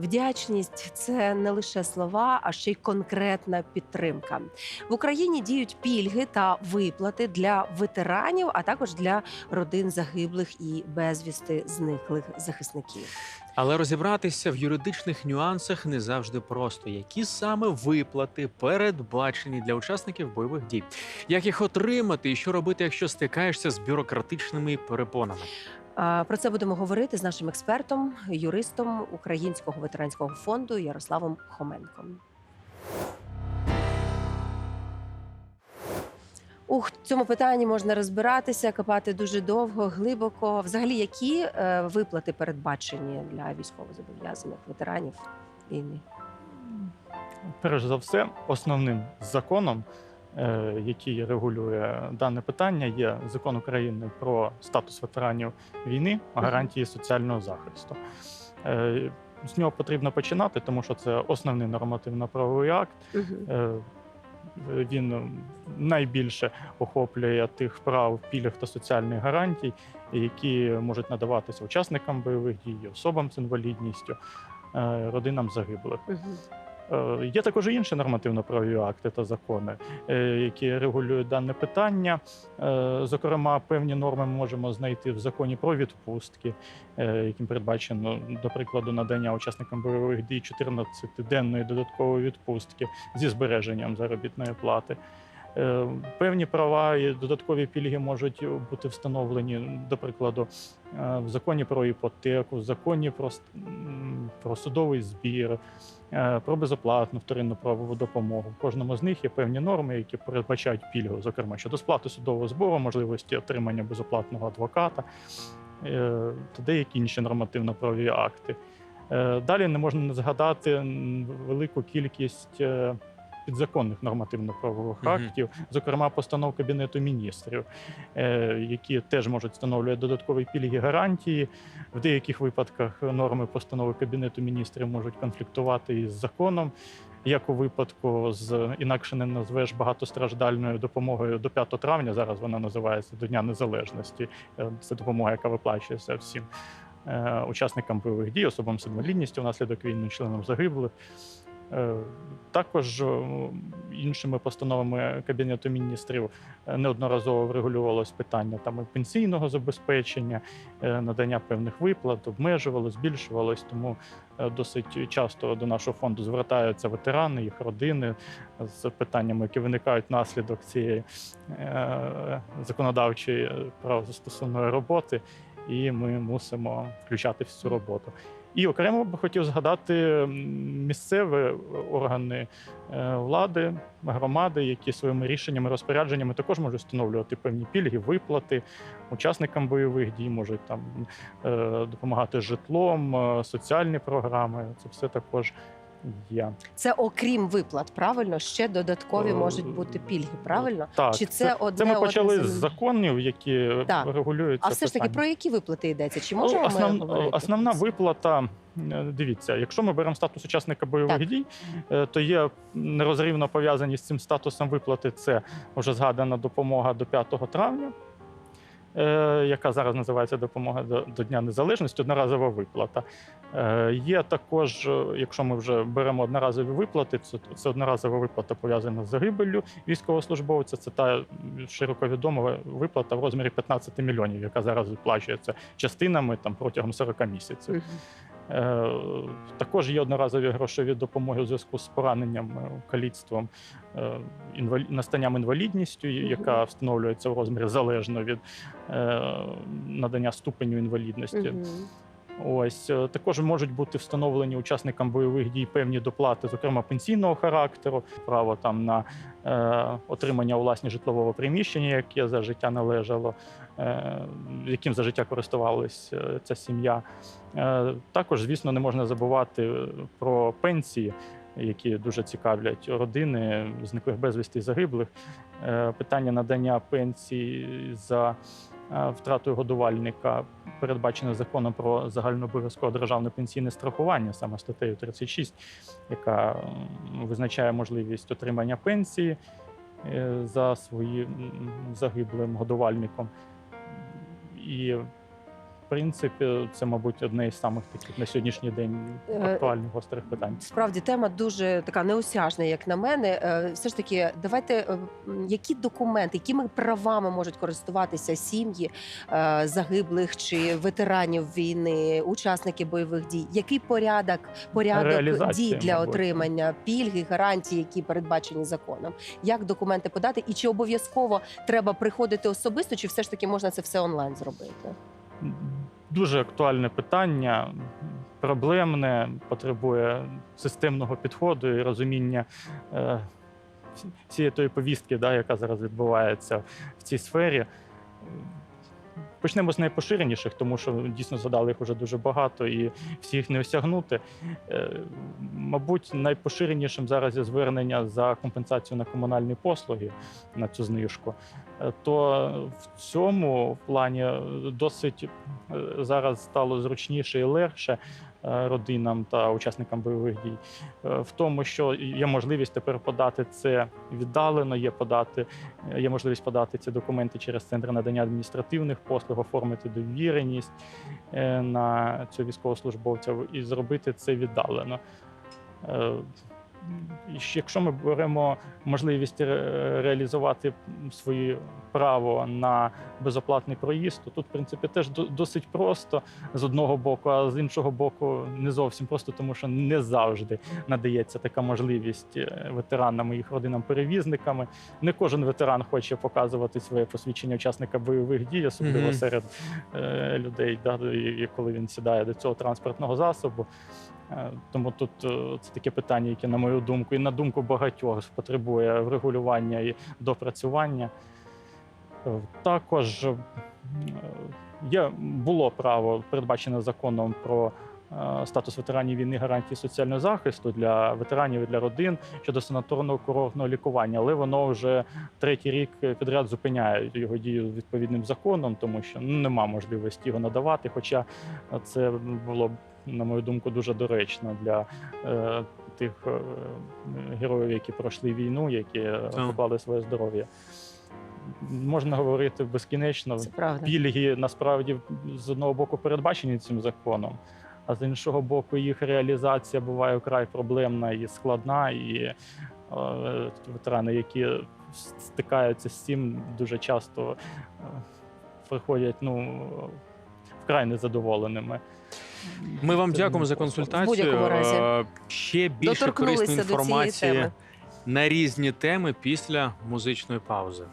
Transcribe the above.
Вдячність це не лише слова, а ще й конкретна підтримка. В Україні діють пільги та виплати для ветеранів, а також для родин загиблих і безвісти зниклих захисників. Але розібратися в юридичних нюансах не завжди просто. Які саме виплати передбачені для учасників бойових дій? Як їх отримати і що робити, якщо стикаєшся з бюрократичними перепонами? Про це будемо говорити з нашим експертом, юристом Українського ветеранського фонду Ярославом Хоменком. У цьому питанні можна розбиратися, копати дуже довго, глибоко. Взагалі, які е, виплати передбачені для військовозобов'язаних ветеранів війни? Перш за все, основним законом, який регулює дане питання, є закон України про статус ветеранів війни, гарантії соціального захисту. Е, З нього потрібно починати, тому що це основний нормативно-правовий акт. Е, Він найбільше охоплює тих прав, пільг та соціальних гарантій, які можуть надаватися учасникам бойових дій, особам з інвалідністю, е, родинам загиблих. Е, Є також і інші нормативно-правові акти та закони, е, які регулюють дане питання. Е, Зокрема, певні норми ми можемо знайти в законі про відпустки, яким передбачено, до прикладу, надання учасникам бойових дій 14-денної додаткової відпустки зі збереженням заробітної плати. Певні права і додаткові пільги можуть бути встановлені, до прикладу, в законі про іпотеку, в законі про, про судовий збір, е, про безоплатну вторинну правову допомогу. В кожному з них є певні норми, які передбачають пільгу, зокрема щодо сплати судового збору, можливості отримання безоплатного адвоката е, та деякі інші нормативно-правові акти. Е, Далі не можна не згадати велику кількість підзаконних нормативно-правових актів, зокрема постанов Кабінету міністрів, е, які теж можуть встановлювати додаткові пільги гарантії. В деяких випадках норми постанови Кабінету міністрів можуть конфліктувати із законом. Як у випадку з інакше не назвеш багатостраждальною допомогою до 5 травня, зараз вона називається до Дня Незалежності. Е, Це допомога, яка виплачується всім е, учасникам бойових дій, особам з інвалідністю внаслідок війни, членам загиблих. Е, Також е, іншими постановами Кабінету міністрів е, неодноразово врегулювалось питання там і пенсійного забезпечення, надання певних виплат, обмежувалось, збільшувалось. Тому досить часто до нашого фонду звертаються ветерани, їх родини з питаннями, які виникають внаслідок цієї законодавчої правозастосовної роботи, і ми мусимо включати в цю роботу. І окремо би хотів згадати місцеві органи е, влади, громади, які своїми рішеннями, розпорядженнями також можуть встановлювати певні пільги, виплати учасникам бойових дій, можуть там е, допомагати житлом, е, соціальні програми. Це все також є. Це окрім виплат, правильно? Ще додаткові Е, можуть бути пільги, правильно? Так, Чи це одне це ми почали з з законів, які Так. регулюють А це все ж таки про які виплати йдеться? Чи можемо основ- ми говорити? основна виплата. е, Дивіться, якщо ми беремо статус учасника бойових Так. дій, е, то є нерозрівно пов'язані з цим статусом виплати. Це вже згадана допомога до 5 травня, яка зараз називається допомога до, Дня Незалежності, одноразова виплата. Е, Є також, е, якщо ми вже беремо одноразові виплати, це одноразова виплата пов'язана з загибеллю військовослужбовця. Це та широко відома виплата в розмірі 15 мільйонів, яка зараз виплачується частинами там протягом 40 місяців. Е, Також є одноразові грошові допомоги у зв'язку з пораненням, е, каліцтвом, е, настанням інвалідністю, яка встановлюється в розмірі залежно від надання ступеню інвалідності. Ось е, також можуть бути встановлені учасникам бойових дій певні доплати, зокрема пенсійного характеру, право там на е, отримання у власні житлового приміщення, яке за життя належало, е, яким за життя користувалась е, ця сім'я. Е, також, звісно, не можна забувати е, про пенсії. Які дуже цікавлять родини зниклих безвісти і загиблих. Питання надання пенсії за втратою годувальника передбачена законом про загальнообов'язкове державне пенсійне страхування, саме статтею 36, яка визначає можливість отримання пенсії е, за своїм загиблим годувальником. І принципі, це, мабуть, одне із самих таких на сьогоднішній день Е, актуальних гострих питань. Справді тема дуже така неосяжна, як на мене. Е, Все ж таки, давайте е, які документи, якими правами можуть користуватися сім'ї загиблих чи ветеранів війни, учасники бойових дій? Який порядок порядок Реалізація, дій для мабуть. отримання пільги, гарантій, які передбачені законом? Як документи подати, і чи обов'язково треба приходити особисто, чи все ж таки можна це все онлайн зробити? Дуже актуальне питання, проблемне, потребує системного підходу і розуміння е, всієї тої повістки, да, яка зараз відбувається в цій сфері. Почнемо з найпоширеніших, тому що дійсно згадали їх вже дуже багато і всі їх не осягнути. Е, Мабуть, найпоширенішим зараз є звернення за компенсацію на комунальні послуги на цю знижку. Е, То в цьому плані е, досить зараз стало зручніше і легше родинам та учасникам бойових дій е, в тому, що є можливість тепер подати це віддалено, є подати, е, є можливість подати ці документи через центр надання адміністративних послуг, оформити довіреність е, на цього військовослужбовця і зробити це віддалено. Е, Якщо ми беремо можливість реалізувати своє право на безоплатний проїзд, то тут, в принципі, теж до- досить просто з одного боку, а з іншого боку, не зовсім просто, тому що не завжди надається така можливість е, ветеранам і їх родинам-перевізниками. Не кожен ветеран хоче показувати своє посвідчення учасника бойових дій, особливо Мгм. серед е, людей, да, коли він сідає до цього транспортного засобу. Е, Тому тут е, це таке питання, яке, на мою думку, і на думку багатьох потребує врегулювання і допрацювання. Е, Також є, було право передбачене законом про статус ветеранів війни, гарантії соціального захисту для ветеранів і для родин щодо санаторного курортного лікування, але воно вже третій рік підряд зупиняє його дію відповідним законом, тому що ну, нема можливості його надавати. Хоча це було б, на мою думку, дуже доречно для е, тих е, героїв, які пройшли війну, які е, поклали своє здоров'я. Можна говорити безкінечно. Пільги насправді з одного боку передбачені цим законом, а з іншого боку, їх реалізація буває вкрай проблемна і складна. І е, ветерани, які стикаються з цим, дуже часто е, приходять ну, вкрай незадоволеними. Ми вам Це дякуємо за консультацію. В разі. Е, Ще більше корисної інформації на різні теми після музичної паузи.